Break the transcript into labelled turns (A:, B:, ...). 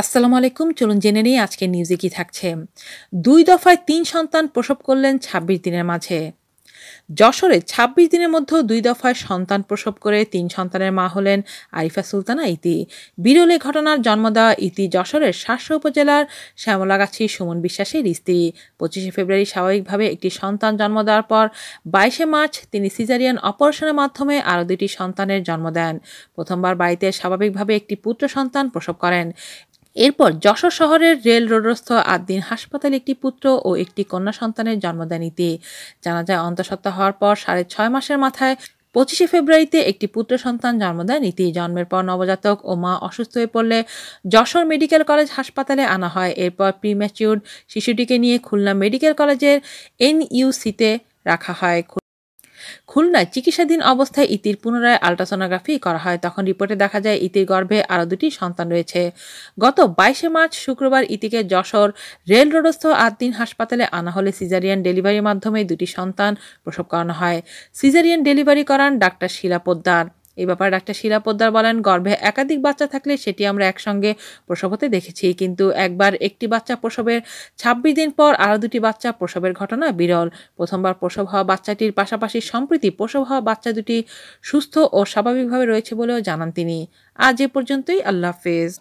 A: আসসালামু আলাইকুম, চলুন জেনে নিই আজকে নিউজে কি থাকছে। দুই দফায় তিন সন্তান প্রসব করলেন ছাব্বিশ দিনের মাঝে। যশোরে ২৬ দিনের মধ্যে দুই দফায় সন্তান প্রসব করে তিন সন্তানের মা হলেন আরিফা সুলতানা ইতি। বিরলে ঘটনার জন্ম দেওয়া ইতি যশোরের শাসা উপজেলার শ্যামলাগাছি সুমন বিশ্বাসের স্ত্রী। পঁচিশে ফেব্রুয়ারি স্বাভাবিকভাবে একটি সন্তান জন্ম দেওয়ার পর বাইশে মার্চ তিনি সিজারিয়ান অপারেশনের মাধ্যমে আরও দুটি সন্তানের জন্ম দেন। প্রথমবার বাড়িতে স্বাভাবিকভাবে একটি পুত্র সন্তান প্রসব করেন। এরপর যশোর শহরের রেল রোডস্থ আদ্দিন হাসপাতালে একটি পুত্র ও একটি কন্যা সন্তানের জন্ম দেন ইতি। জানা যায়, অন্তঃসত্ত্বা হওয়ার পর সাড়ে ছয় মাসের মাথায় পঁচিশে ফেব্রুয়ারিতে একটি পুত্র সন্তান জন্ম দেয় ইতি। জন্মের পর নবজাতক ও মা অসুস্থ হয়ে পড়লে যশোর মেডিকেল কলেজ হাসপাতালে আনা হয়। এরপর প্রিম্যাচিউর শিশুটিকে নিয়ে খুলনা মেডিকেল কলেজের এনইউসিতে রাখা হয়। খুলনায় চিকিৎসাধীন অবস্থায় ইতির পুনরায় আলট্রাসোনোগ্রাফি করা হয়। তখন রিপোর্টে দেখা যায়, ইতির গর্ভে আরও দুটি সন্তান রয়েছে। গত বাইশে মার্চ শুক্রবার ইতিকে যশোর রেল রোডস্থ আদ্দিন হাসপাতালে আনা হলে সিজারিয়ান ডেলিভারির মাধ্যমে দুটি সন্তান প্রসব করানো হয়। সিজারিয়ান ডেলিভারি করান ডাক্তার শিলা পোদ্দার। এই ব্যাপারে ডাক্তার শিলা পোদ্দার বলেন, গর্ভে একাধিক বাচ্চা থাকলে সেটি আমরা একসঙ্গে প্রসব হতে দেখেছি। কিন্তু একবার একটি বাচ্চা প্রসবের ছাব্বিশ দিন পর আরও দুটি বাচ্চা প্রসবের ঘটনা বিরল। প্রথমবার প্রসব হওয়া বাচ্চাটির পাশাপাশি সম্প্রতি প্রসব হওয়া বাচ্চা দুটি সুস্থ ও স্বাভাবিকভাবে রয়েছে বলেও জানান তিনি। আজ এ পর্যন্তই, আল্লাহ হাফেজ।